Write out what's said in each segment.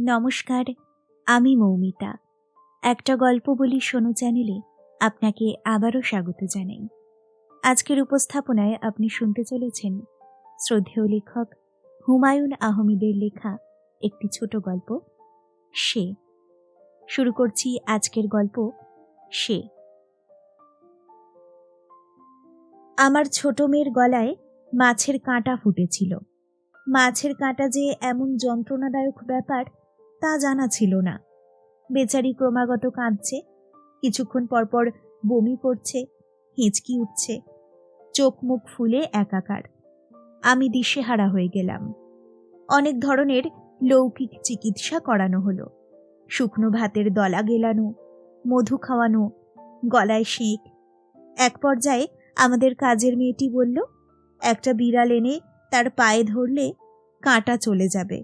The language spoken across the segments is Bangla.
নমস্কার, আমি মৌমিতা। একটা গল্প বলি শোনো চ্যানেলে, আপনাকে আবারও স্বাগত জানাই। আজকের উপস্থাপনায় আপনি শুনতে চলেছেন শ্রদ্ধেয় লেখক হুমায়ুন আহমেদের লেখা একটি ছোট গল্প, সে। শুরু করছি আজকের গল্প, সে। আমার ছোট মেয়ের গলায় মাছের কাঁটা ফুটেছিল। মাছের কাঁটা যে এমন যন্ত্রণাদায়ক ব্যাপার তা জানা ছিল না। বেচারি ক্রমাগত কাঁদছে। কিছুক্ষণ পরপর বমি করছে, হিঁচকি উঠছে, চোখ মুখ ফুলে একাকার। আমি দিশেহারা হয়ে গেলাম। অনেক ধরনের লৌকিক চিকিৎসা করানো হলো। শুকনো ভাতের দলা গেলানো, মধু খাওয়ানো, গলায় শেঁক। এক পর্যায়ে আমাদের কাজের মেয়েটি বলল, একটা বিড়াল এনে তার পায়ে ধরলে কাঁটা চলে যাবে।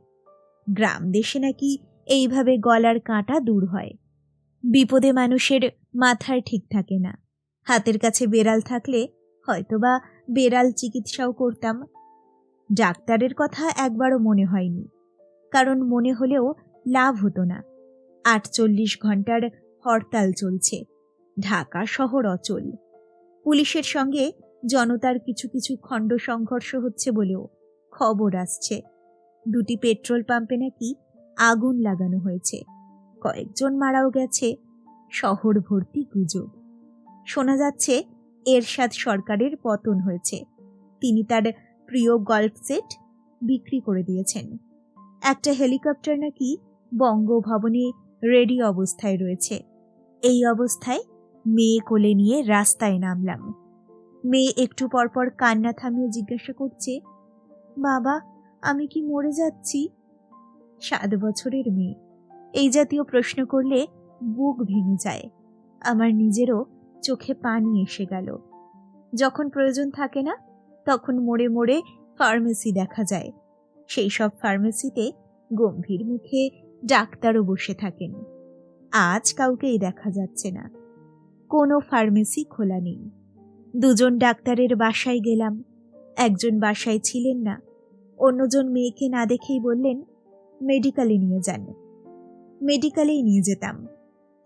গ্রাম দেশে নাকি এইভাবে গলার কাঁটা দূর হয়। বিপদে মানুষের মাথার ঠিক থাকে না। হাতের কাছে বেড়াল থাকলে হয়তোবা বেড়াল চিকিৎসাও করতাম। ডাক্তারের কথা একবারও মনে হয়নি, কারণ মনে হলেও লাভ হতো না। আটচল্লিশ ঘণ্টার হরতাল চলছে, ঢাকা শহর অচল। পুলিশের সঙ্গে জনতার কিছু কিছু খণ্ড সংঘর্ষ হচ্ছে বলেও খবর আসছে। দুটি পেট্রোল পাম্পে নাকি আগুন লাগানো হয়েছে। কয়েকজন মারাও গেছে। শহর ভর্তি গুজব। শোনা যাচ্ছে, এরশাদ সরকারের পতন হয়েছে। তিনি তার প্রিয় গল্ফ সেট বিক্রি করে দিয়েছেন। একটা হেলিকপ্টার নাকি বঙ্গভবনে রেডি অবস্থায় রয়েছে। এই অবস্থায় মেয়ে কোলে নিয়ে রাস্তায় নামলাম। মেয়ে একটু পরপর কান্না থামিয়ে জিজ্ঞাসা করছে, বাবা আমি কি মরে যাচ্ছি? সাত বছরের মেয়ে। এই জাতীয় প্রশ্ন করলে বুক ভেঙে যায়। আমার নিজেরও চোখে পানি এসে গেল। যখন প্রয়োজন থাকে না, তখন মোড়ে মোড়ে ফার্মেসি দেখা যায়। সেই সব ফার্মেসিতে গম্ভীর মুখে ডাক্তারও বসে থাকেন। আজ কাউকেই দেখা যাচ্ছে না। কোনো ফার্মেসি খোলা নেই। দুজন ডাক্তারের বাসায় গেলাম। একজন বাসায় ছিলেন না। অন্যজন মেয়েকে না দেখেই বললেন, মেডিকেলে নিয়ে যান। মেডিকেলেই নিয়ে যেতাম।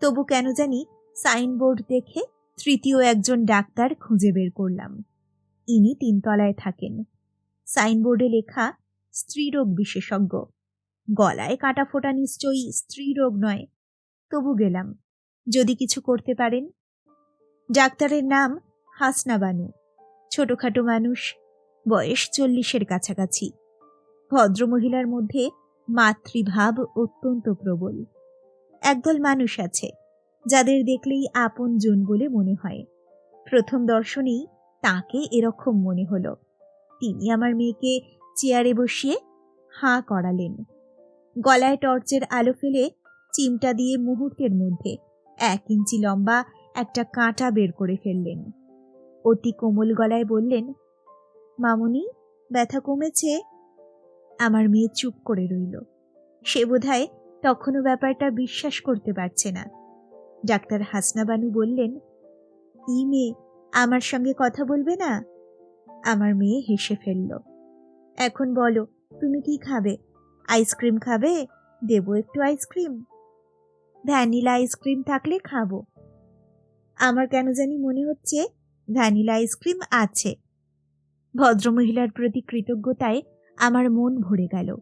তবু কেন জানি সাইনবোর্ড দেখে তৃতীয় একজন ডাক্তার খুঁজে বের করলাম। ইনি তিনতলায় থাকেন। সাইনবোর্ডে লেখা স্ত্রীরোগ বিশেষজ্ঞ। গলায় কাটা ফোটা নিশ্চয়ই স্ত্রীরোগ নয়। তবু গেলাম। যদি কিছু করতে পারেন? ডাক্তারের নাম হাসনা বানু। ছোটখাটো মানুষ বয়স চল্লিশের কাছাকাছি। ভদ্রমহিলার মধ্যে মাতৃভাব অত্যন্ত প্রবল। একদল মানুষ আছে, যাদের দেখলেই আপন জন বলে মনে হয়। প্রথম দর্শনেই তাকে এরকম মনে হলো। তিনি আমার মেয়েকে চেয়ারে বসিয়ে হাঁ করালেন। গলায় টর্চের আলো ফেলে চিমটা দিয়ে মুহূর্তের মধ্যে এক ইঞ্চি লম্বা একটা কাঁটা বের করে ফেললেন। অতি কোমল গলায় বললেন মামুনি, ব্যথা কমেছে? আমার মেয়ে চুপ করে রইল। সে বোধহয় তখনও ব্যাপারটা বিশ্বাস করতে পারছে না। ডাক্তার হাসনাবানু বললেন, ই মেয়ে, আমার সঙ্গে কথা বলবে না? আমার মেয়ে হেসে ফেলল, এখন বলো, তুমি কি খাবে? আইসক্রিম খাবে? দেব একটু আইসক্রিম? ভ্যানিলা আইসক্রিম থাকলে খাব। আমার কেন জানি মনে হচ্ছে, ভ্যানিলা আইসক্রিম আছে। ভদ্রমহিলার প্রতি কৃতজ্ঞতায় আমার মন ভরে গেল।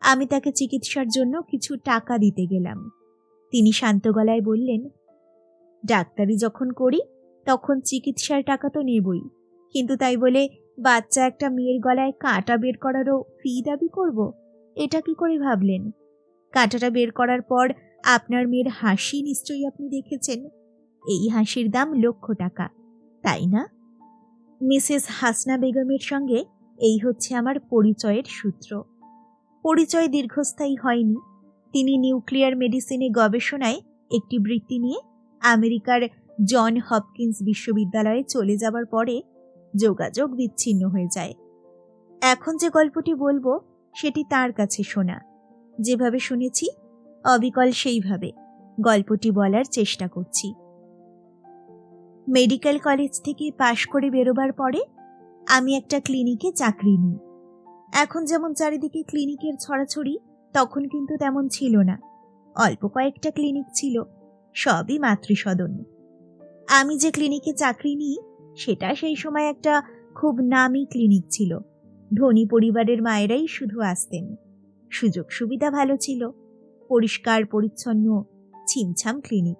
আমি তাকে চিকিৎসার জন্য কিছু টাকা দিতে গেলাম। তিনি শান্ত গলায় বললেন, ডাক্তারি যখন করি, তখন চিকিৎসার টাকা তো নেবই। কিন্তু তাই বলে বাচ্চা একটা মেয়ের গলায় কাঁটা বের করারও ফি দাবি করব? এটা কি করে ভাবলেন? কাঁটাটা বের করার পর আপনার মেয়ের হাসি নিশ্চয়ই আপনি দেখেছেন। এই হাসির দাম লক্ষ টাকা। তাই না? মিসেস হাসনা বেগমের সঙ্গে এই হচ্ছে আমার পরিচয়ের সূত্র। পরিচয় দীর্ঘস্থায়ী হয়নি। তিনি নিউক্লিয়ার মেডিসিনে গবেষণায় একটি বৃত্তি নিয়ে আমেরিকার জন হপকিন্স বিশ্ববিদ্যালয়ে চলে যাবার পরে যোগাযোগ বিচ্ছিন্ন হয়ে যায়। এখন যে গল্পটি বলব, সেটি তার কাছে শোনা। যেভাবে শুনেছি, অবিকল সেইভাবে গল্পটি বলার চেষ্টা করছি। মেডিকেল কলেজ থেকে পাশ করে বেরোবার পরে আমি একটা ক্লিনিকে চাকরি নিই। এখন যেমন চারিদিকে ক্লিনিকের ছড়াছড়ি, তখন কিন্তু তেমন ছিল না। অল্প কয়েকটা ক্লিনিক ছিল, সবই মাতৃসদন। আমি যে ক্লিনিকে চাকরি নিই, সেটা সেই সময় একটা খুব নামি ক্লিনিক ছিল। ধনী পরিবারের মায়েরাই শুধু আসতেন। সুযোগ সুবিধা ভালো ছিল। পরিষ্কার, পরিচ্ছন্ন, ছিমছাম ক্লিনিক।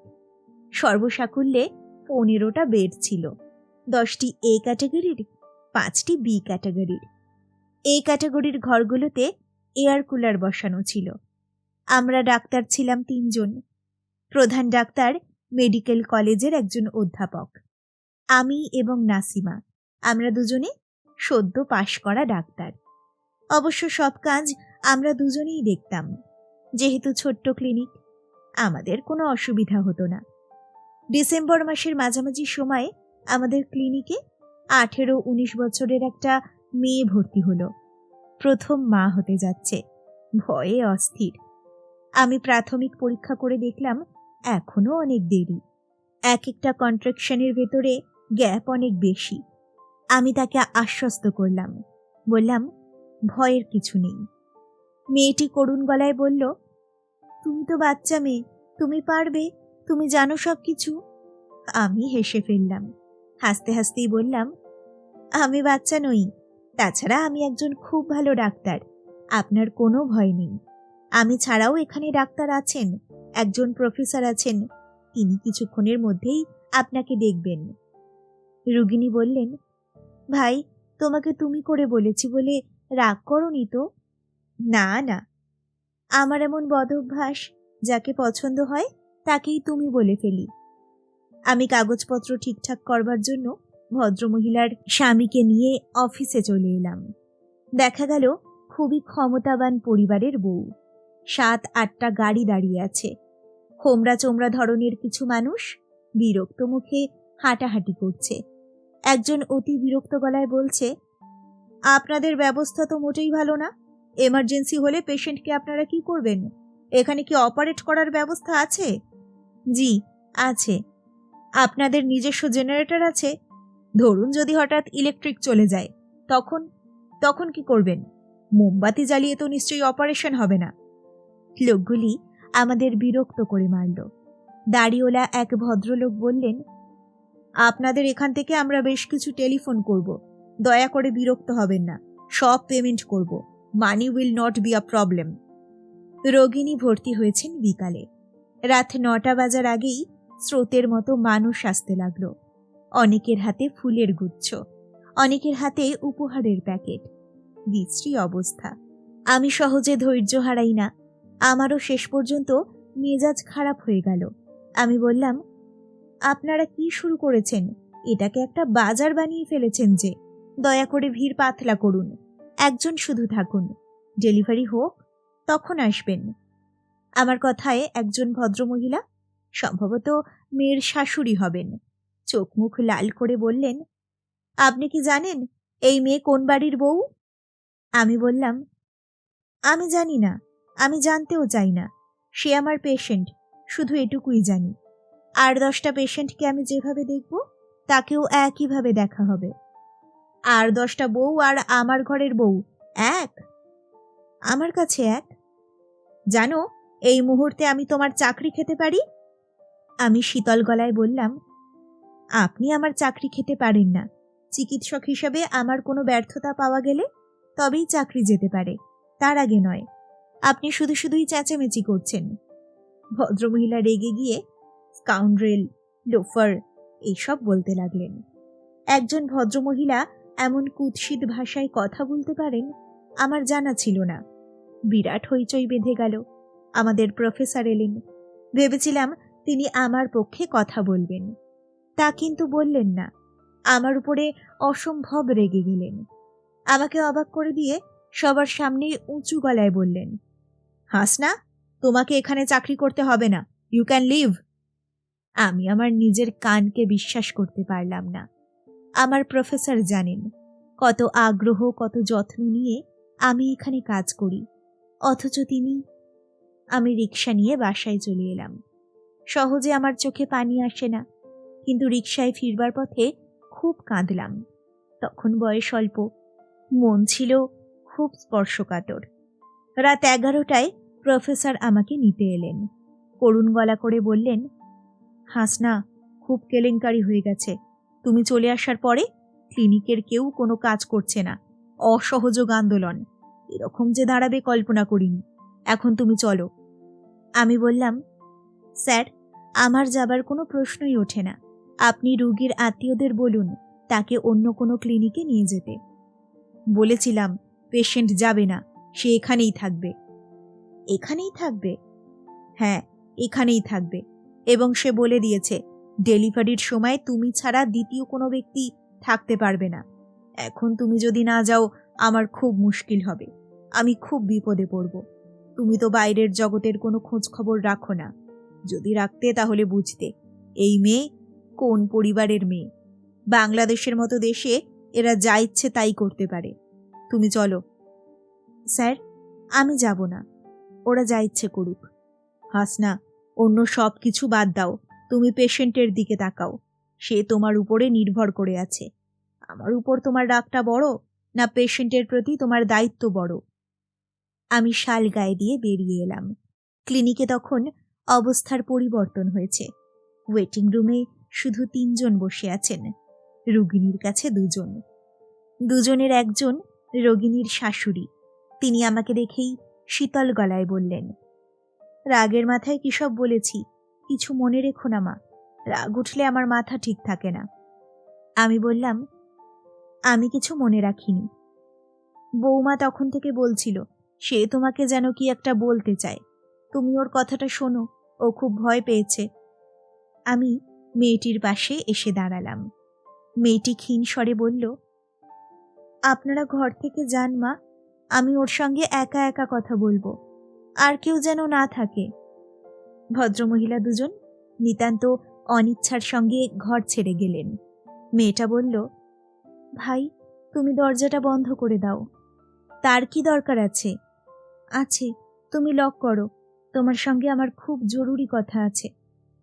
সর্বসাকুল্যে পনেরোটা বেড ছিল। দশটি এ ক্যাটাগরির, পাঁচটি বি ক্যাটাগরির। এ ক্যাটাগরির ঘরগুলোতে এয়ার কুলার বসানো ছিল। আমরা ডাক্তার ছিলাম তিনজন। প্রধান ডাক্তার মেডিকেল কলেজের একজন অধ্যাপক। আমি এবং নাসিমা। আমরা দুজনে সদ্য পাশ করা ডাক্তার। অবশ্য সব কাজ আমরা দুজনেই দেখতাম। যেহেতু ছোট্ট ক্লিনিক, আমাদের কোনো অসুবিধা হতো না। ডিসেম্বর মাসের মাঝামাঝি সময়ে আমাদের ক্লিনিকে আঠেরো উনিশ বছরের একটা মেয়ে ভর্তি হলো। প্রথম মা হতে যাচ্ছে। ভয়ে অস্থির। আমি প্রাথমিক পরীক্ষা করে দেখলাম এখনও অনেক দেরি। এক একটা কন্ট্রাকশনের ভেতরে গ্যাপ অনেক বেশি। আমি তাকে আশ্বস্ত করলাম। বললাম, ভয়ের কিছু নেই। মেয়েটি করুণ গলায় বলল, তুমি তো বাচ্চা মেয়ে, তুমি পারবে? তুমি জানো সব কিছু আমি হেসে ফেললাম। হাসতে হাসতেই বললাম, আমি বাচ্চা নই। তাছাড়া আমি একজন খুব ভালো ডাক্তার। আপনার কোনো ভয় নেই। আমি ছাড়াও এখানে ডাক্তার আছেন, একজন প্রফেসর আছেন। তিনি কিছুক্ষণের মধ্যেই আপনাকে দেখবেন। রুগিনী বললেন, ভাই, তোমাকে তুমি করে বলেছি বলে রাগ করনি তো? না না। আমার এমন বদ অভ্যাস যাকে পছন্দ হয় তাকেই তুমি বলে ফেলি। আমি কাগজপত্র ঠিকঠাক করবার জন্য ভদ্রমহিলার স্বামীকে নিয়ে অফিসে চলে এলাম। দেখা গেল খুবই ক্ষমতাবান পরিবারের বউ। সাত, আটটা গাড়ি দাঁড়িয়ে আছে। হোমরা চোমরা ধরনের কিছু মানুষ বিরক্ত মুখে হাঁটাহাঁটি করছে। একজন অতি বিরক্ত গলায় বলছে, আপনাদের ব্যবস্থা তো মোটেই ভালো না। এমার্জেন্সি হলে পেশেন্টকে আপনারা কি করবেন? এখানে কি অপারেট করার ব্যবস্থা আছে? জি, আছে। আপনাদের নিজস্ব জেনারেটর আছে? ধরুন যদি হঠাৎ ইলেকট্রিক চলে যায়, তখন তখন কি করবেন? মোমবাতি জ্বালিয়ে তো নিশ্চয়ই অপারেশন হবে না। লোকগুলি আমাদের বিরক্ত করে মারল। দাড়িওলা এক ভদ্রলোক বললেন, আপনাদের এখান থেকে আমরা বেশ কিছু টেলিফোন করব। দয়া করে বিরক্ত হবেন না। সব পেমেন্ট করব। Money will not be a problem. রোগিণী ভর্তি হয়েছেন বিকালে। রাত নটা বাজার আগেই স্রোতের মতো মানুষ আসতে লাগল। অনেকের হাতে ফুলের গুচ্ছ, অনেকের হাতে উপহারের প্যাকেট। বিশ্রী অবস্থা। আমি সহজে ধৈর্য হারাই না। আমারও শেষ পর্যন্ত মেজাজ খারাপ হয়ে গেল। আমি বললাম, আপনারা কি শুরু করেছেন? এটাকে একটা বাজার বানিয়ে ফেলেছেন যে। দয়া করে ভিড় পাতলা করুন। একজন শুধু থাকুন। ডেলিভারি হোক, তখন আসবেন। আমার কথায় একজন ভদ্রমহিলা, সম্ভবত মেয়ের শাশুড়ি হবেন। চোখ মুখ লাল করে বললেন, আপনি কি জানেন এই মেয়ে কোন বাড়ির বউ? আমি বললাম, আমি জানি না, আমি জানতেও চাই না। সে আমার পেশেন্ট শুধু এটুকুই জানি। আর দশটা পেশেন্টকে আমি যেভাবে দেখব, তাকেও একইভাবে দেখা হবে। আর দশটা বউ আর আমার ঘরের বউ, এক? আমার কাছে এক? জানো এই মুহূর্তে আমি তোমার চাকরি খেতে পারি? আমি শীতল গলায় বললাম, আপনি আমার চাকরি খেতে পারেন না। চিকিৎসক হিসাবে আমার কোনো ব্যর্থতা পাওয়া গেলে তবেই চাকরি যেতে পারে। তার আগে নয়, আপনি শুধু শুধুই চেঁচামেচি করছেন। ভদ্রমহিলা রেগে গিয়ে স্কাউন্ড্রেল, লোফার এইসব বলতে লাগলেন। একজন ভদ্রমহিলা এমন কুৎসিত ভাষায় কথা বলতে পারেন, আমার জানা ছিল না। বিরাট হইচই বেঁধে গেল। আমাদের প্রফেসর এলেন। ভেবেছিলাম তিনি আমার পক্ষে কথা বলবেন। তা কিন্তু বললেন না। আমার উপরে অসম্ভব রেগে গেলেন। আমাকে অবাক করে দিয়ে সবার সামনে উঁচু গলায় বললেন, হাসনা, তোমাকে এখানে চাকরি করতে হবে না। ইউ ক্যান লিভ আমি আমার নিজের কানকে বিশ্বাস করতে পারলাম না। আমার প্রফেসর জানেন, কত আগ্রহ, কত যত্ন নিয়ে আমি এখানে কাজ করি। অথচ তিনি আমি রিক্সা নিয়ে বাসায় চলে এলাম। সহজে আমার চোখে পানি আসে না, কিন্তু রিক্সায় ফিরবার পথে খুব কাঁদলাম। তখন বয়স অল্প, মন ছিল খুব স্পর্শকাতর। রাত এগারোটায় প্রফেসর আমাকে নিতে এলেন। করুণ গলা করে বললেন, হাসনা, খুব কেলেঙ্কারি হয়ে গেছে। তুমি চলে আসার পরে ক্লিনিকের কেউ কোনো কাজ করছে না। অসহযোগ আন্দোলন। এরকম যে দাঁড়াবে কল্পনা করিনি। এখন তুমি চলো। আমি বললাম, স্যার, আমার যাবার কোনো প্রশ্নই ওঠে না। আপনি রুগীর আত্মীয়দের বলুন, তাকে অন্য কোনো ক্লিনিকে নিয়ে যেতে। বলেছিলাম, পেশেন্ট যাবে না, সে এখানেই থাকবে। এখানেই থাকবে? হ্যাঁ এখানেই থাকবে। এবং সে বলে দিয়েছে, ডেলিভারির সময় তুমি ছাড়া দ্বিতীয় কোনো ব্যক্তি থাকতে পারবে না। এখন তুমি যদি না যাও, আমার খুব মুশকিল হবে। আমি খুব বিপদে পড়ব। তুমি তো বাইরের জগতের কোনো খোঁজ খবর রাখো না। যদি রাখতে, তাহলে বুঝতে। এই মেয়ে কোন পরিবারের মেয়ে? বাংলাদেশের মতো দেশে এরা যা ইচ্ছে তাই করতে পারে। তুমি চলো। স্যার, আমি যাব না। ওরা যা ইচ্ছে করুক। হাসনা, অন্য সব কিছু বাদ দাও। তুমি পেশেন্টের দিকে তাকাও। সে তোমার উপরে নির্ভর করে আছে। আমার উপর তোমার রাগটা বড়, না পেশেন্টের প্রতি তোমার দায়িত্ব বড়? আমি শাল গায়ে দিয়ে বেরিয়ে এলাম। ক্লিনিকে তখন অবস্থার পরিবর্তন হয়েছে। ওয়েটিং রুমে শুধু তিনজন বসে আছেন রোগিনীর কাছে দুজন। দুজনের একজন রোগিনীর শাশুড়ি। তিনি আমাকে দেখেই শীতল গলায় বললেন, রাগের মাথায় কি সব বলেছি? কিছু মনে রেখো না মা। রাগ উঠলে আমার মাথা ঠিক থাকে না। আমি বললাম, আমি কিছু মনে রাখিনি। বৌমা তখন থেকে বলছিল সে তোমাকে যেন কি একটা বলতে চায়। তুমি ওর কথাটা শোনো, ও খুব ভয় পেয়েছে। আমি মেয়েটির পাশে এসে দাঁড়ালাম। মেয়েটি ক্ষীণ স্বরে বলল, আপনারা ঘর থেকে যান, মা। আমি ওর সঙ্গে একা একা কথা বলব। আর কেউ যেন না থাকে। ভদ্রমহিলা দুজন নিতান্ত অনিচ্ছার সঙ্গে ঘর ছেড়ে গেলেন। মেয়েটা বলল, ভাই, তুমি দরজাটা বন্ধ করে দাও। তার কি দরকার আছে? আছে, তুমি লক করো। তোমার সঙ্গে আমার খুব জরুরি কথা আছে।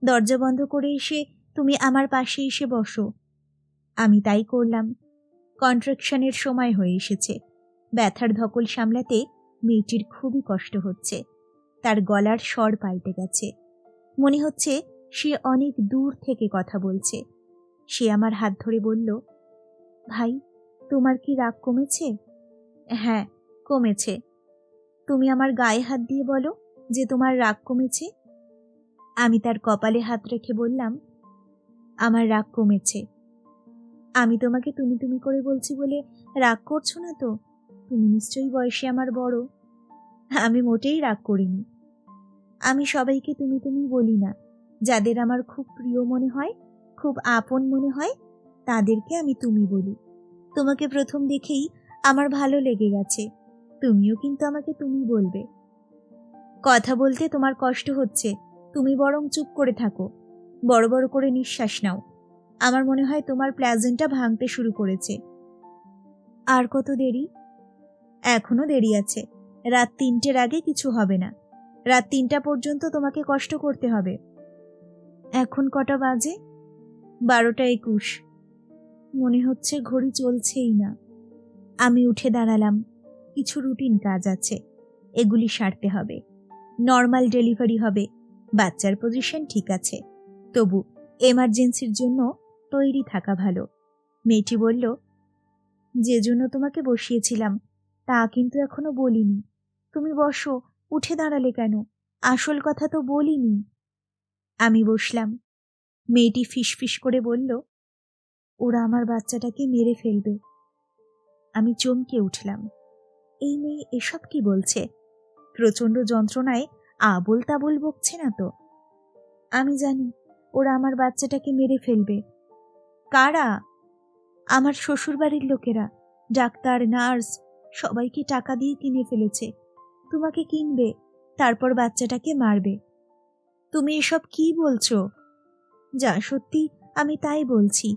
দরজা বন্ধ করে এসে তুমি আমার পাশে এসে বসো। আমি তাই করলাম। কন্ট্রাকশনের সময় হয়ে এসেছে। ব্যথার ধকল সামলাতে মেয়েটির খুবই কষ্ট হচ্ছে। তার গলার স্বর পাল্টে গেছে। মনে হচ্ছে সে অনেক দূর থেকে কথা বলছে। সে আমার হাত ধরে বলল, ভাই, তোমার কি রাগ কমেছে? হ্যাঁ কমেছে। তুমি আমার গায়ে হাত দিয়ে বলো যে তোমার রাগ কমেছে? আমি তার কপালে হাত রেখে বললাম, আমার রাগ কমেছে। আমি তোমাকে তুমি তুমি করে বলছি বলে রাগ করছ না তো? তুমি নিশ্চয়ই বয়সে আমার বড়। আমি মোটেই রাগ করিনি। আমি সবাইকে তুমি তুমি বলি না। যাদের আমার খুব প্রিয় মনে হয়, খুব আপন মনে হয়, তাদেরকে আমি তুমি বলি। তোমাকে প্রথম দেখেই আমার ভালো লেগে গেছে। তুমিও কিন্তু আমাকে তুমি বলবে। কথা বলতে তোমার কষ্ট হচ্ছে, তুমি বরং চুপ করে থাকো। বড় বড় করে নিঃশ্বাস নাও। আমার মনে হয় তোমার প্ল্যাজেন্টটা ভাঙতে শুরু করেছে। আর কত দেরি? এখনও দেরি আছে। রাত তিনটের আগে কিছু হবে না। রাত তিনটা পর্যন্ত তোমাকে কষ্ট করতে হবে। এখন কটা বাজে? বারোটা একুশ। মনে হচ্ছে ঘড়ি চলছেই না। আমি উঠে দাঁড়ালাম। কিছু রুটিন কাজ আছে। এগুলি সারতে হবে। নর্মাল ডেলিভারি হবে। বাচ্চার পজিশন ঠিক আছে। তবু এমার্জেন্সির জন্য তৈরি থাকা ভালো। মেয়েটি বলল, যে জন্য তোমাকে বসিয়েছিলাম, তা কিন্তু এখনও বলিনি। তুমি বসো, উঠে দাঁড়ালে কেন? আসল কথা তো বলিনি। আমি বসলাম। মেয়েটি ফিসফিস করে বলল, ওরা আমার বাচ্চাটাকে মেরে ফেলবে। আমি চমকে উঠলাম। এই মেয়ে এসব কি বলছে? প্রচণ্ড যন্ত্রণায় আবল তাবল বকছে না তো। আমি জানি, ওরা আমার বাচ্চাটাকে মেরে ফেলবে। কারা? আমার শ্বশুরবাড়ির লোকেরা, ডাক্তার, নার্স, সবাইকে টাকা দিয়ে কিনে ফেলেছে। তোমাকে কিনবে, তারপর বাচ্চাটাকে মারবে। তুমি এসব কি বলছো? যা সত্যি, আমি তাই বলছি।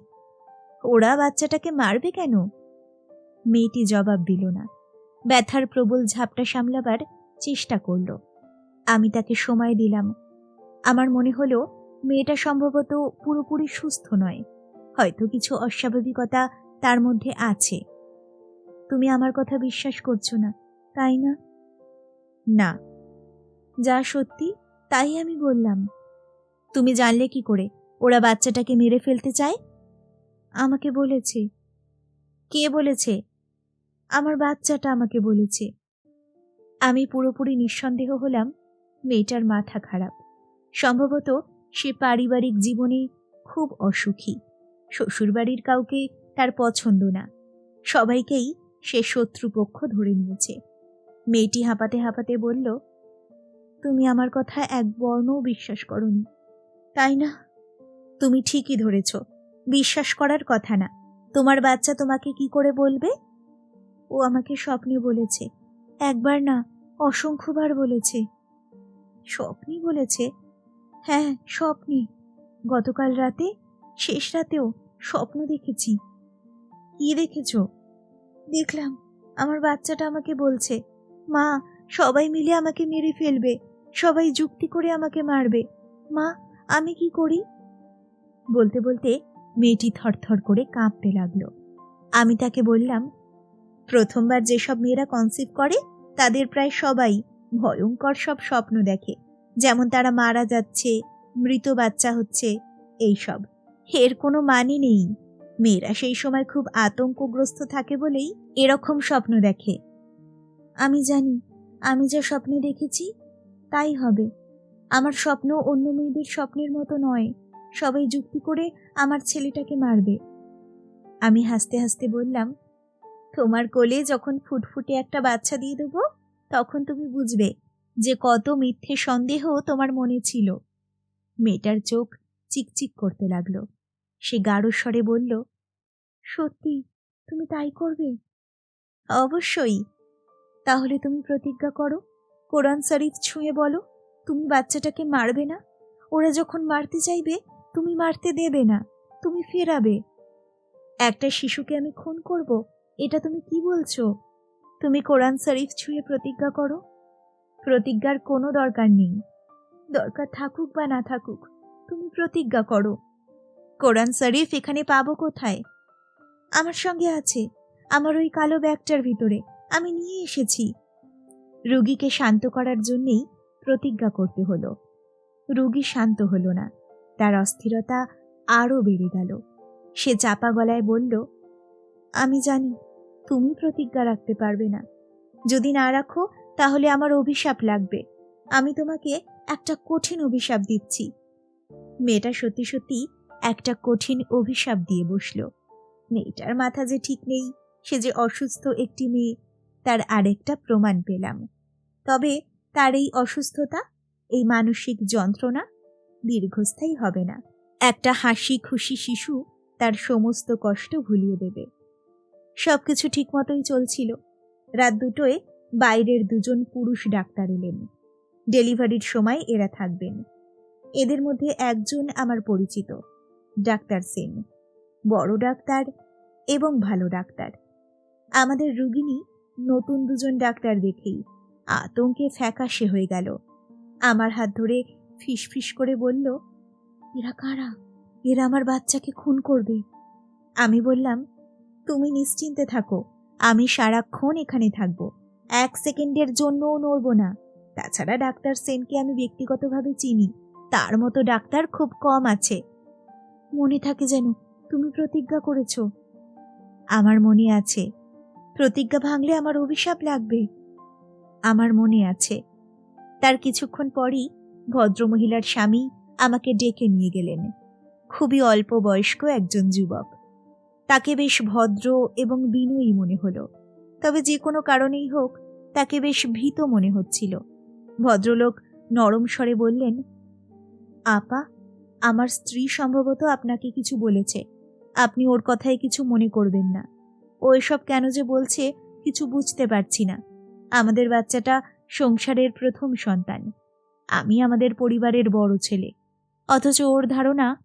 ওরা বাচ্চাটাকে মারবে কেন? মেয়েটি জবাব দিল না। ব্যথার প্রবল ঝাপটা সামলাবার চেষ্টা করল। আমি তাকে সময় দিলাম। আমার মনে হলো, মেয়েটা সম্ভবত পুরোপুরি সুস্থ নয়। হয়তো কিছু অস্বাভাবিকতা তার মধ্যে আছে। তুমি আমার কথা বিশ্বাস করছ না, তাই না? না। যা সত্যি, তাই আমি বললাম। তুমি জানলে কি করে? ওরা বাচ্চাটাকে মেরে ফেলতে চায়? আমাকে বলেছে। কে বলেছে? আমার বাচ্চাটা আমাকে বলেছে। আমি পুরোপুরি নিঃসন্দেহ হলাম মেয়েটার মাথা খারাপ। সম্ভবত সে পারিবারিক জীবনে খুব অসুখী। শ্বশুরবাড়ির কাউকে তার পছন্দ না। সবাইকেই সে শত্রুপক্ষ ধরে নিয়েছে। মেয়েটি হাঁপাতে হাঁপাতে বলল, তুমি আমার কথা এক বর্ণও বিশ্বাস করনি। তাই না? তুমি ঠিকই ধরেছ। বিশ্বাস করার কথা না। তোমার বাচ্চা তোমাকে কি করে বলবে? ও আমাকে স্বপ্নে বলেছে। একবার না, অসংখ্যবার বলেছে। স্বপ্নে বলেছে? হ্যাঁ স্বপ্নে। গতকাল রাতে, শেষ রাতেও স্বপ্ন দেখেছি। কি দেখেছ? দেখলাম, আমার বাচ্চাটা আমাকে বলছে, মা, সবাই মিলে আমাকে মেরে ফেলবে, সবাই যুক্তি করে আমাকে মারবে। মা, আমি কি করি? বলতে বলতে মেয়েটি থরথর করে কাঁপতে লাগল। আমি তাকে বললাম প্রথমবার যেসব মেয়েরা কনসিভ করে, তাদের প্রায় সবাই ভয়ঙ্কর সব স্বপ্ন দেখে। যেমন তারা মারা যাচ্ছে, মৃত বাচ্চা হচ্ছে, এইসব। এর কোনো মানে নেই। মেয়েরা সেই সময় খুব আতঙ্কগ্রস্ত থাকে বলেই এরকম স্বপ্ন দেখে। আমি জানি, আমি যা স্বপ্নে দেখেছি, তাই হবে। আমার স্বপ্ন অন্য মেয়েদের স্বপ্নের মতো নয়। সবাই যুক্তি করে আমার ছেলেটাকে মারবে। আমি হাসতে হাসতে বললাম তোমার কোলে যখন ফুটফুটে একটা বাচ্চা দিয়ে দেবো, তখন তুমি বুঝবে যে কত মিথ্যে সন্দেহ তোমার মনে ছিল। মেয়েটার চোখ চিকচিক করতে লাগল। সে গাঢ় স্বরে বলল, সত্যি, তুমি তাই করবে? অবশ্যই। তাহলে তুমি প্রতিজ্ঞা করো। কোরআন শরীফ ছুঁয়ে বলো, তুমি বাচ্চাটাকে মারবে না। ওরা যখন মারতে চাইবে, তুমি মারতে দেবে না, তুমি ফেরাবে। একটা শিশুকে আমি খুন করব এটা তুমি কি বলছো? তুমি কোরআন শরীফ ছুঁয়ে প্রতিজ্ঞা করো? প্রতিজ্ঞার কোনো দরকার নেই। দরকার থাকুক বা না থাকুক, তুমি প্রতিজ্ঞা করো। কোরআন শরীফ এখানে পাবো কোথায়? আমার সঙ্গে আছে, আমার ওই কালো ব্যাগটার ভিতরে, আমি নিয়ে এসেছি। রুগীকে শান্ত করার জন্যেই প্রতিজ্ঞা করতে হলো। রুগী শান্ত হলো না, তার অস্থিরতা আরও বেড়ে গেল। সে চাপা গলায় বলল, আমি জানি তুমি প্রতিজ্ঞা রাখতে পারবে না। যদি না রাখো, তাহলে আমার অভিশাপ লাগবে। আমি তোমাকে একটা কঠিন অভিশাপ দিচ্ছি। মেয়েটা সত্যি সত্যি একটা কঠিন অভিশাপ দিয়ে বসল। মেয়েটার মাথা যে ঠিক নেই, সে যে অসুস্থ একটি মেয়ে, তার আরেকটা প্রমাণ পেলাম। তবে তার এই অসুস্থতা, এই মানসিক যন্ত্রণা দীর্ঘস্থায়ী হবে না। একটা হাসি খুশি শিশু তার সমস্ত কষ্ট ভুলিয়ে দেবে। সবকিছু ঠিকমতোই চলছিল। রাত দুটোয় বাইরের দুজন পুরুষ ডাক্তার এলেন। ডেলিভারির সময় এরা থাকবেন। এদের মধ্যে একজন আমার পরিচিত, ডাক্তার সেন। বড় ডাক্তার এবং ভালো ডাক্তার। আমাদের রুগিনী নতুন দুজন ডাক্তার দেখেই আতঙ্কে ফ্যাকাশে হয়ে গেল। আমার হাত ধরে ফিসফিস করে বলল, এরা কারা? এরা আমার বাচ্চাকে খুন করবে। আমি বললাম তুমি নিশ্চিন্তে থাকো। আমি সারাক্ষণ এখানে থাকব। এক সেকেন্ডের জন্যও নড়ব না। তাছাড়া ডাক্তার সেনকে আমি ব্যক্তিগতভাবে চিনি। তার মতো ডাক্তার খুব কম আছে। মনে থাকে যেন তুমি প্রতিজ্ঞা করেছ। আমার মনে আছে। প্রতিজ্ঞা ভাঙলে আমার অভিশাপ লাগবে। আমার মনে আছে। তার কিছুক্ষণ পরই ভদ্রমহিলার স্বামী আমাকে ডেকে নিয়ে গেলেন। খুবই অল্প বয়স্ক একজন যুবক। তাকে বেশ ভদ্র এবং বিনয়ী মনে হলো। তবে যে কোনো কারণেই হোক, তাকে বেশ ভীত মনে হচ্ছিল। ভদ্রলোক নরম স্বরে বললেন, আপা, আমার স্ত্রী সম্ভবত আপনাকে কিছু বলেছে। আপনি ওর কথায় কিছু মনে করবেন না। ও এসব কেন যে বলছে কিছু বুঝতে পারছি না। আমাদের বাচ্চাটা সংসারের প্রথম সন্তান। আমি আমাদের পরিবারের বড় ছেলে। অথচ ওর ধারণা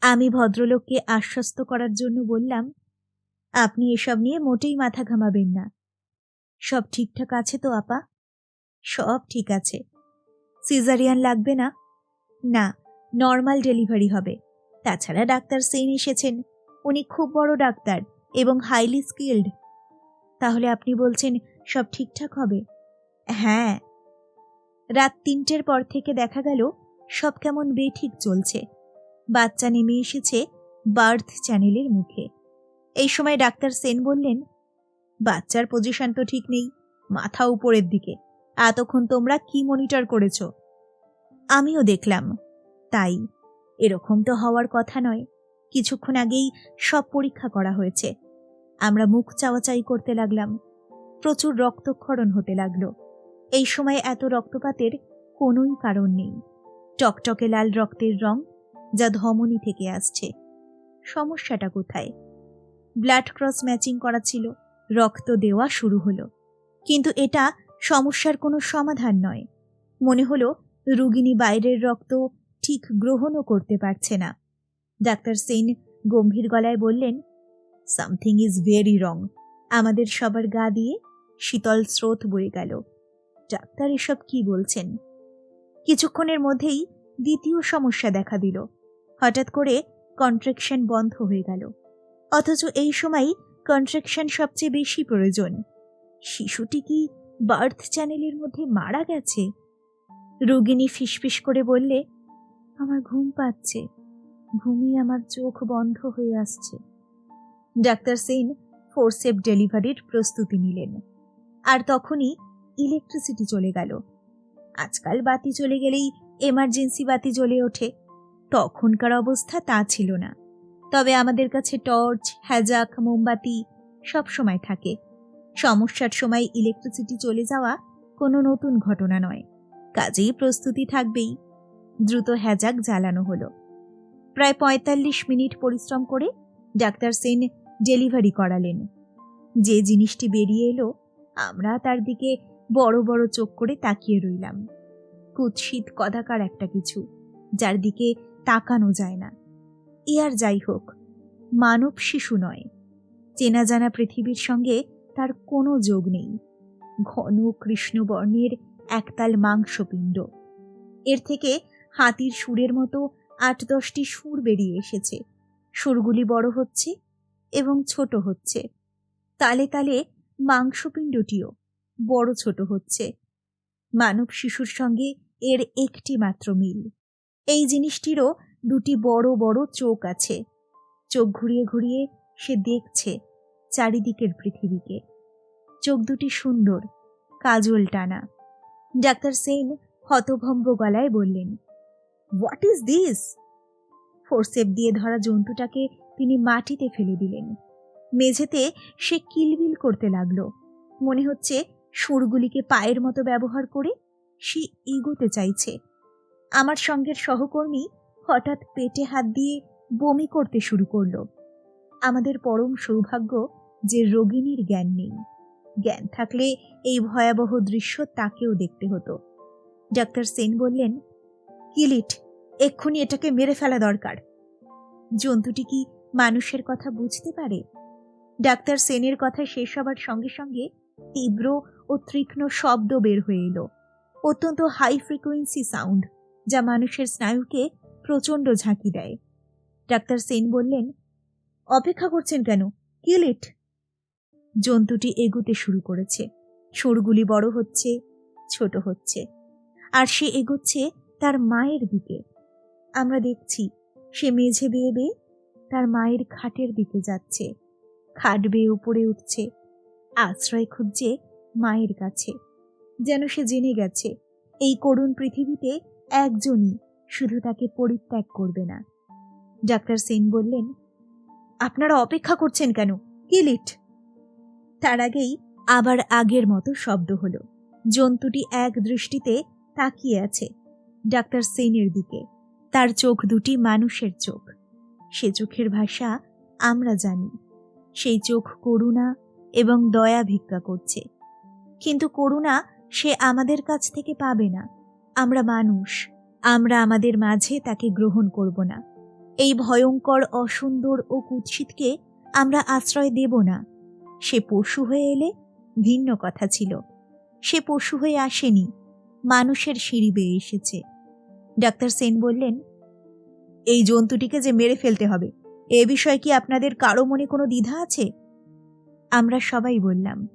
আমি ভদ্রলোককে আশ্বস্ত করার জন্য বললাম, আপনি এসব নিয়ে মোটেই মাথা ঘামাবেন না। সব ঠিকঠাক আছে তো, আপা? সব ঠিক আছে। সিজারিয়ান লাগবে না? না, নর্মাল ডেলিভারি হবে। তাছাড়া ডাক্তার সেন এসেছেন। উনি খুব বড় ডাক্তার এবং হাইলি স্কিল্ড। তাহলে আপনি বলছেন সব ঠিকঠাক হবে? হ্যাঁ। রাত তিনটের পর থেকে দেখা গেল, সব কেমন বেঠিক চলছে। বাচ্চা নেমে এসেছে বার্থ চ্যানেলের মুখে। এই সময় ডাক্তার সেন বললেন, বাচ্চার পজিশন তো ঠিক নেই, মাথা উপরের দিকে। এতক্ষণ তোমরা কি মনিটর করেছ? আমিও দেখলাম, তাই। এরকম তো হওয়ার কথা নয়। কিছুক্ষণ আগেই সব পরীক্ষা করা হয়েছে। আমরা মুখ চাওয়াচাই করতে লাগলাম। প্রচুর রক্তক্ষরণ হতে লাগল। এই সময় এত রক্তপাতের কোনোই কারণ নেই। টকটকে লাল রক্তের রং যা ধমনী থেকে আসছে। সমস্যাটা কোথায়? ব্লাড ক্রস ম্যাচিং করা ছিল, রক্ত দেওয়া শুরু হলো। কিন্তু এটা সমস্যার কোনো সমাধান নয়। মনে হলো রুগিনী বাইরের রক্ত ঠিক গ্রহণও করতে পারছে না। ডাক্তার সেন গম্ভীর গলায় বললেন সামথিং ইজ ভেরি রং আমাদের সবার গা দিয়ে শীতল স্রোত বয়ে গেল। ডাক্তার এসব কি বলছেন? কিছুক্ষণের মধ্যেই দ্বিতীয় সমস্যা দেখা দিল। হঠাৎ করে কন্ট্রাকশন বন্ধ হয়ে গেল। অথচ এই সময় কন্ট্রাকশন সবচেয়ে বেশি প্রয়োজন। শিশুটি কি বার্থ চ্যানেলের মধ্যে মারা গেছে? রোগিনী ফিসফিস করে বললে, আমার ঘুম পাচ্ছে। ঘুমিয়ে আমার চোখ বন্ধ হয়ে আসছে। ডাক্তার সেন ফোরসেপ ডেলিভারির প্রস্তুতি নিলেন। আর তখনই ইলেকট্রিসিটি চলে গেল। আজকাল বাতি চলে গেলেই এমার্জেন্সি বাতি জ্বলে ওঠে। তখনকার অবস্থা তা ছিল না। তবে আমাদের কাছে টর্চ, হ্যাজাক, মোমবাতি সব সময় থাকে। সমস্যার সময় ইলেকট্রিসিটি চলে যাওয়া কোনো নতুন ঘটনা নয়। কাজেই প্রস্তুতি থাকবেই। দ্রুত হ্যাজাক জ্বালানো হলো। প্রায় পঁয়তাল্লিশ মিনিট পরিশ্রম করে ডাক্তার সেন ডেলিভারি করালেন। যে জিনিসটি বেরিয়ে এলো, আমরা তার দিকে বড় বড় চোখ করে তাকিয়ে রইলাম। কুৎসিত, কদাকার একটা কিছু, যার দিকে তাকানো যায় না। এ আর যাই হোক, মানব শিশু নয়। চেনা জানা পৃথিবীর সঙ্গে তার কোনো যোগ নেই। ঘন কৃষ্ণবর্ণের একতাল মাংসপিণ্ড। এর থেকে হাতির সুরের মতো আট দশটি সুর বেরিয়ে এসেছে। সুরগুলি বড় হচ্ছে এবং ছোট হচ্ছে। তালে তালে মাংসপিণ্ডটিও বড় ছোট হচ্ছে। মানব শিশুর সঙ্গে এর একটি মাত্র মিল। এই জিনিসটিরও দুটি বড় বড় চোখ আছে। চোখ ঘুরিয়ে ঘুরিয়ে সে দেখছে চারিদিকের পৃথিবীকে। চোখ দুটি সুন্দর, কাজল টানা। ডাক্তার সেন হতভম্ব গলায় বললেন হোয়াট ইজ দিস ফোরসেপ দিয়ে ধরা জন্তুটাকে তিনি মাটিতে ফেলে দিলেন। মেঝেতে সে কিলবিল করতে লাগল। মনে হচ্ছে সুরগুলিকে পায়ের মতো ব্যবহার করে সে এগোতে চাইছে। আমার সঙ্গের সহকর্মী হঠাৎ পেটে হাত দিয়ে বমি করতে শুরু করল। আমাদের পরম সৌভাগ্য যে রোগিনীর জ্ঞান নেই। জ্ঞান থাকলে এই ভয়াবহ দৃশ্য তাকেও দেখতে হতো। ডাক্তার সেন বললেন, কিলিট, এক্ষুনি এটাকে মেরে ফেলা দরকার। জন্তুটি কি মানুষের কথা বুঝতে পারে? ডাক্তার সেনের কথা শেষ হবার সঙ্গে সঙ্গে তীব্র ও তীক্ষ্ণ শব্দ বের হয়ে এলো। অত্যন্ত হাই ফ্রিকোয়েন্সি সাউন্ড যা মানুষের স্নায়ুকে প্রচণ্ড ঝাঁকি দেয়। ডাক্তার সেন বললেন, অপেক্ষা করছেন কেন? কিল ইট জন্তুটি এগুতে শুরু করেছে। সুরগুলি বড় হচ্ছে, ছোট হচ্ছে, আর সে এগোচ্ছে তার মায়ের দিকে। আমরা দেখছি, সে মেঝে বেয়ে বেয়ে তার মায়ের খাটের দিকে যাচ্ছে। খাট বেয়ে উপরে উঠছে, আশ্রয় খুঁজছে মায়ের কাছে। যেন সে জেনে গেছে, এই করুণ পৃথিবীতে একজনই শুধু তাকে পরিত্যাগ করবে না। ডাক্তার সেন বললেন, আপনারা অপেক্ষা করছেন কেন? কিলিট তার আগেই আবার আগের মতো শব্দ হলো। জন্তুটি এক দৃষ্টিতে তাকিয়ে আছে ডাক্তার সেনের দিকে। তার চোখ দুটি মানুষের চোখ। সে চোখের ভাষা আমরা জানি। সেই চোখ করুণা এবং দয়া ভিক্ষা করছে। কিন্তু করুণা সে আমাদের কাছ থেকে পাবে না। আমরা মানুষ, আমরা আমাদের মাঝে তাকে গ্রহণ করব না। এই ভয়ঙ্কর, অসুন্দর ও কুৎসিতকে আমরা আশ্রয় দেব না। সে পশু হয়ে এলে ভিন্ন কথা ছিল। সে পশু হয়ে আসেনি, মানুষের সিঁড়ি বেয়ে এসেছে। ডাক্তার সেন বললেন, এই জন্তুটিকে যে মেরে ফেলতে হবে, এ বিষয়ে কি আপনাদের কারও মনে কোনো দ্বিধা আছে? আমরা সবাই বললাম,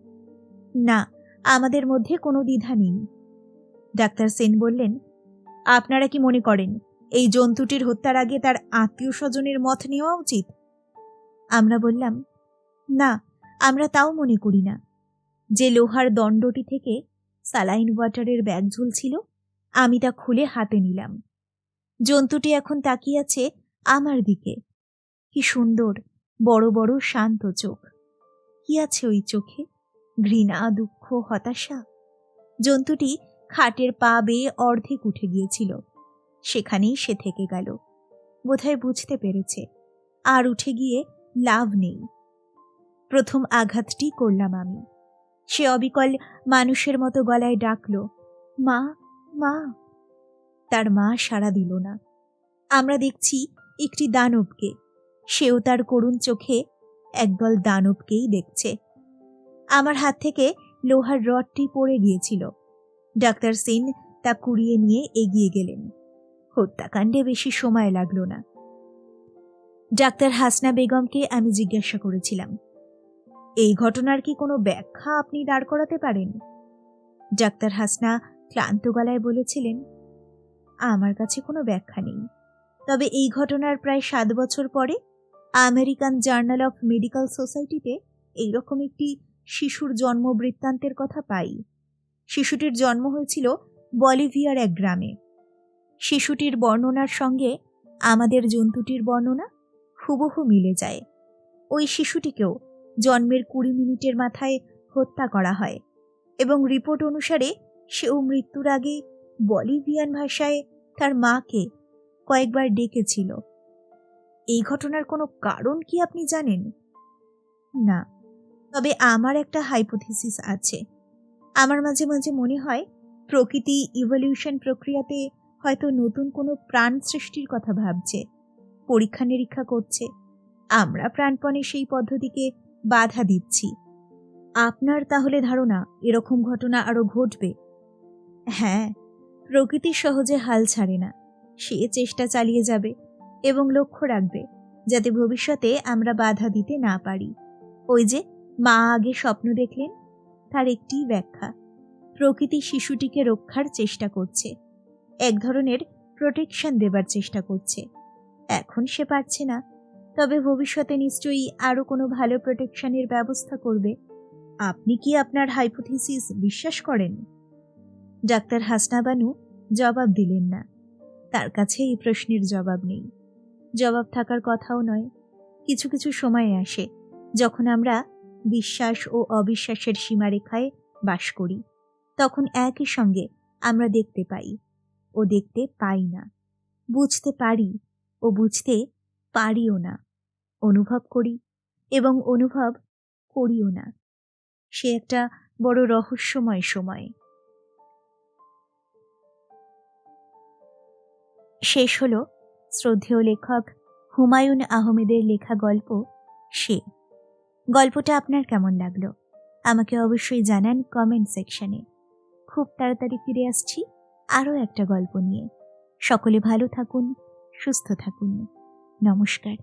না, আমাদের মধ্যে কোনো দ্বিধা নেই। ডাক্তার সেন বললেন, আপনারা কি মনে করেন, এই জন্তুটির হত্যার আগে তার আত্মীয় স্বজনের মত নেওয়া উচিত? আমরা বললাম, না, আমরা তাও মনে করি না। যে লোহার দণ্ডটি থেকে সালাইন ওয়াটারের ব্যাগ ঝুলছিল, আমি তা খুলে হাতে নিলাম। জন্তুটি এখন তাকিয়ে আছে আমার দিকে। কি সুন্দর, বড় বড় শান্ত চোখ। কি আছে ওই চোখে? ঘৃণা, দুঃখ, হতাশা? জন্তুটি খাটের পা বেয়ে অর্ধেক উঠে গিয়েছিল। সেখানেই সে থেকে গেল। বোধহয় বুঝতে পেরেছে, আর উঠে গিয়ে লাভ নেই। প্রথম আঘাতটি করলাম আমি। সে অবিকল মানুষের মতো গলায় ডাকল, মা মা। তার মা সাড়া দিল না। আমরা দেখছি একটি দানবকে। সেও তার করুণ চোখে একদল দানবকেই দেখছে। আমার হাত থেকে লোহার রডটি পড়ে গিয়েছিল। ডাক্তার সেন তা কুড়িয়ে নিয়ে এগিয়ে গেলেন। হত্যাকাণ্ডে বেশি সময় লাগল না। ডাক্তার হাসনা বেগমকে আমি জিজ্ঞাসা করেছিলাম, এই ঘটনার কি কোনো ব্যাখ্যা আপনি দাঁড় করাতে পারেন? ডাক্তার হাসনা ক্লান্ত গলায় বলেছিলেন, আমার কাছে কোনো ব্যাখ্যা নেই। তবে এই ঘটনার প্রায় সাত বছর পরে আমেরিকান জার্নাল অফ মেডিকেল সোসাইটিতে এইরকম একটি শিশুর জন্ম বৃত্তান্তের কথা পাই। শিশুটির জন্ম হয়েছিল বলিভিয়ার এক গ্রামে। শিশুটির বর্ণনার সঙ্গে আমাদের জন্তুটির বর্ণনা হুবহু মিলে যায়। ওই শিশুটিকেও জন্মের কুড়ি মিনিটের মাথায় হত্যা করা হয় এবং রিপোর্ট অনুসারে সেও মৃত্যুর আগে বলিভিয়ান ভাষায় তার মাকে কয়েকবার ডেকেছিল। এই ঘটনার কোনো কারণ কি আপনি জানেন? না। তবে আমার একটা হাইপোথিসিস আছে। আমার মাঝে মাঝে মনে হয়, প্রকৃতি ইভলিউশন প্রক্রিয়াতে হয়তো নতুন কোনো প্রাণ সৃষ্টির কথা ভাবছে, পরীক্ষা নিরীক্ষা করছে। আমরা প্রাণপণে সেই পদ্ধতিকে বাধা দিচ্ছি। আপনার তাহলে ধারণা এরকম ঘটনা আরও ঘটবে? হ্যাঁ প্রকৃতি সহজে হাল ছাড়ে না। সে চেষ্টা চালিয়ে যাবে এবং লক্ষ্য রাখবে, যাতে ভবিষ্যতে আমরা বাধা দিতে না পারি। ওই যে, মা আগে স্বপ্ন দেখলেন? তার একটি ব্যাখ্যা। প্রকৃতি শিশুটিকে রক্ষার চেষ্টা করছে। এক ধরনের প্রোটেকশন দেবার চেষ্টা করছে। এখন সে পারছে না। তবে ভবিষ্যতে নিশ্চয়ই আরও কোনো ভালো প্রোটেকশনের ব্যবস্থা করবে। আপনি কি আপনার হাইপোথিসিস বিশ্বাস করেন? ডাক্তার হাসনাবানু জবাব দিলেন না। তার কাছে এই প্রশ্নের জবাব নেই। জবাব থাকার কথাও নয়। কিছু কিছু সময়ে আসে, যখন আমরা বিশ্বাস ও অবিশ্বাসের সীমারেখায় বাস করি। তখন একই সঙ্গে আমরা দেখতে পাই, ও দেখতে পাই না। বুঝতে পারি, ও বুঝতে পারিও না। অনুভব করি এবং অনুভব করিও না। সে একটা বড় রহস্যময় সময়। শেষ হলো শ্রদ্ধেয় লেখক হুমায়ুন আহমেদের লেখা গল্প সে। গল্পটা আপনার কেমন লাগল? আমাকে অবশ্যই জানান কমেন্ট সেকশনে খুব তাড়াতাড়ি ফিরে আসছি আরও একটা গল্প নিয়ে। সকলে ভালো থাকুন, সুস্থ থাকুন। নমস্কার।